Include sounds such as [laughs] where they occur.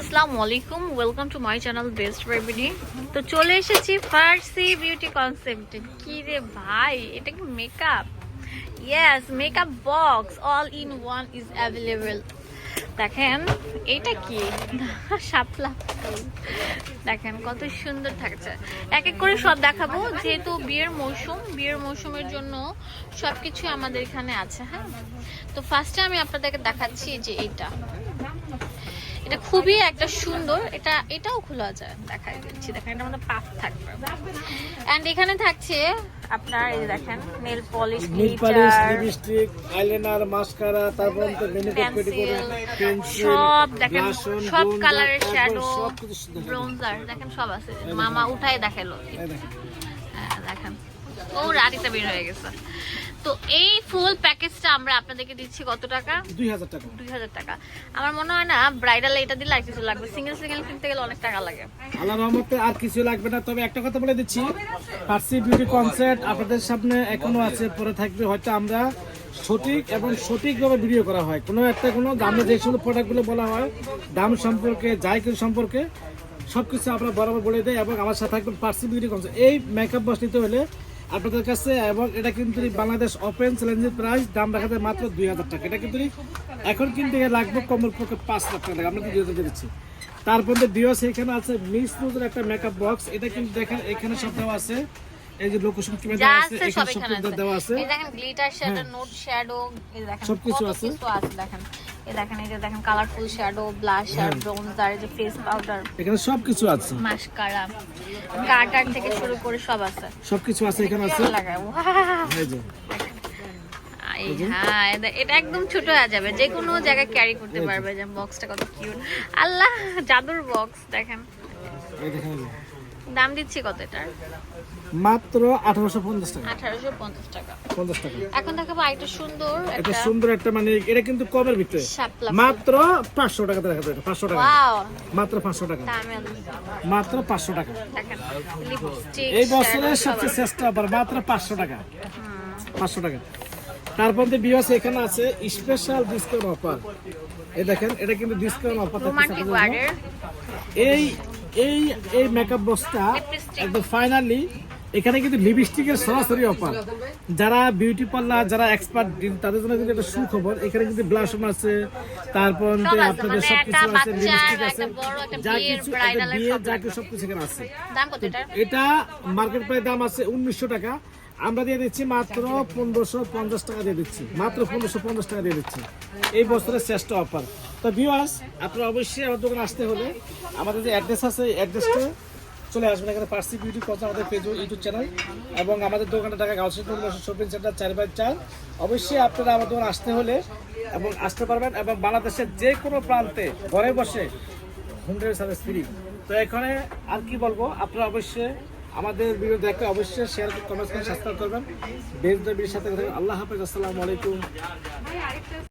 আসসালামু আলাইকুম। Welcome to my channel best baby D তো চলে এসেছি ফার্সি বিউটি কনসেপ্টে কি রে ভাই, এটা কি makeup yes makeup box all in one is available দেখেন, এটা কি? [laughs] শাপলা দেখেন, কত সুন্দর থাকছে। এক এক করে সব দেখাবো, যেহেতু বিয়ের মৌসুম, বিয়ের মৌসুমের জন্য সবকিছু আমাদের এখানে আছে হ্যাঁ? তো ফার্স্টে আমি আপনাদেরকে দেখাচ্ছি যে এটা। এটা খুবই একটা সুন্দর এটা এটাও খোলা যায় দেখাই দিচ্ছি। দেখেন এটার মধ্যে পাফ থাকবে। এন্ড এখানে থাকছে আপনার এই দেখেন nail polish nail polish glitter lipstick eyeliner mascara তারপর তো মেনিকুইট পেডিকুইট পেন্সিল সব দেখেন সব কালারের শ্যাডো কিছু দেখেন। ব্রোঞ্জার দেখেন সব আছে। মামা উঠাই দেখাল। দেখেন। হ্যাঁ, দেখেন। ও রাতিতে বের হয়ে গেছে। তো এই ফুল প্যাকেজটা আমরা আপনাদেরকে দিচ্ছি কত টাকা? দুই হাজার টাকা। দুই হাজার টাকা। আমার মনে হয় না ব্রাইডাল এটা দিলে আর কিছু লাগবে। সিঙ্গেল সিঙ্গেল কিনতে গেলে অনেক টাকা লাগে। আল্লাহ রহমতে আর কিছু লাগবে না। তবে একটা কথা বলে দিচ্ছি। পার্সি বিউটি কনসেপ্ট আপনাদের সামনে এখনও আছে পরে থাকবে। হয়তো আমরা সঠিক এবং সঠিকভাবে ভিডিও করা হয়। কোনো একটা কোনো দামে যে সমস্ত প্রোডাক্টগুলো বলা হয় দাম সম্পর্কে যাই কিছু সম্পর্কে সব কিছু আমরা বরাবর বলে দেয় এবং আমার সাথে থাকবেন পার্সি বিউটি কনসেপ্ট এই মেকআপ বস নিতে হলে আপনাদের কাছে এবং এটা কিন্তু বাংলাদেশ ওপেন চ্যালেঞ্জের প্রাইস দাম রাখা যায় মাত্র দুই হাজার টাকা। এটা কিন্তু এখন কিন্তু লাগবে কমল পক্ষে পাঁচ লাখ টাকা। আমরা দুই হাজার দিচ্ছি। তারপর ডিওস এখানে আছে মিস রোজের একটা মেকআপ বক্স এটা কিন্তু দেখেন এখানে সব দেওয়া আছে। এই যে লোকেশন কীভাবে দেওয়া আছে এখানে সব দেওয়া আছে। এই দেখেন গ্লিটার শ্যাডো নোট শ্যাডো এই দেখেন আছে। কিছু আছে দেখেন। এই দেখেন এই যে দেখেন কালারফুল শ্যাডো ব্লাশার ব্রোঞ্জার এই যে ফেস পাউডার এখানে সব আছে। মাস্কারা কাটার থেকে শুরু করে সব আছে। সব কিছু আছে এখানে আছে? ভালো এই যে। হ্যাঁ এটা- একদম ছোট হয়ে যাবে। যে কোনো জায়গায় ক্যারি করতে পারবে যে বক্সটা কত কিউট আল্লাহ জাদুর বক্স দেখেন। দাম দিচ্ছি কত এটার মাত্র আঠারোশো পঞ্চাশ টাকা। আঠারোশো পঞ্চাশ টাকা। পঞ্চাশ টাকা। এখন দেখাবো আরেকটা সুন্দর এটা একটা সুন্দর একটা মানে এটা কিন্তু কমের ভিতরে। মাত্র পাঁচশো টাকা দেখা যাবে পাঁচশো টাকা। ওয়াও মাত্র পাঁচশো টাকা। মাত্র পাঁচশো টাকা। লিপস্টিক এই বছরের সবচেয়ে শ্রেষ্ঠ অফার মাত্র পাঁচশো টাকা। পাঁচশো টাকা। তারপর যে বিয়াস এখানে আছে স্পেশাল ডিসকাউন্ট অফার এই দেখেন এটা কিন্তু ডিসকাউন্ট অফার রোমান্টিক ওয়ার্ডের এই এই এই মেকআপ বক্সটা একদম ফাইনালি এখানে কিন্তু লিপস্টিকের সরাসরি অফার যারা বিউটি পার্লার যারা এক্সপার্ট তাদের জন্য কিন্তু একটা সুখবর। এখানে কিন্তু ব্লাশন আছে তারপর আপনাদের মানে সবকিছু আছে লিপস্টিক আছে। যা কিছু বিয়ে যা কিছু সবকিছু এখানে আছে। এটা মার্কেট প্রায় দাম আছে উনিশশো টাকা। আমরা দিয়ে দিচ্ছি মাত্র পনেরোশো পঞ্চাশ টাকা দিয়ে দিচ্ছি। মাত্র পনেরোশো পঞ্চাশ টাকা দিয়ে দিচ্ছি। এই বছরের শ্রেষ্ঠ অফার। তো ভিউয়ার্স আপনারা অবশ্যই আমার দোকানে আসতে হলে আমাদের যে অ্যাড্রেস আছে অ্যাড্রেসটা চলে আসবেন। এখানে পার্সি বিউটি কথা আমাদের পেজ ইউটিউব চ্যানেল এবং আমাদের দোকানে টাকা গাউসি শপিং সেন্টার চার বাই চার। অবশ্যই আপনারা আমার দোকানে আসতে হলে এবং আসতে পারবেন এবং বাংলাদেশের যে কোনো প্রান্তে ঘরে বসে হোম ডেলিভারি সার্ভিস ফ্রি তো এখানে আর কি বলব, আপনারা অবশ্যই আমাদের ভিডিও একটা অবশ্যই শেয়ার কমেন্ট করে সাবস্ক্রাইব করবেন। বেশ সাথে আল্লাহ হাফেজ, আসসালামু আলাইকুম।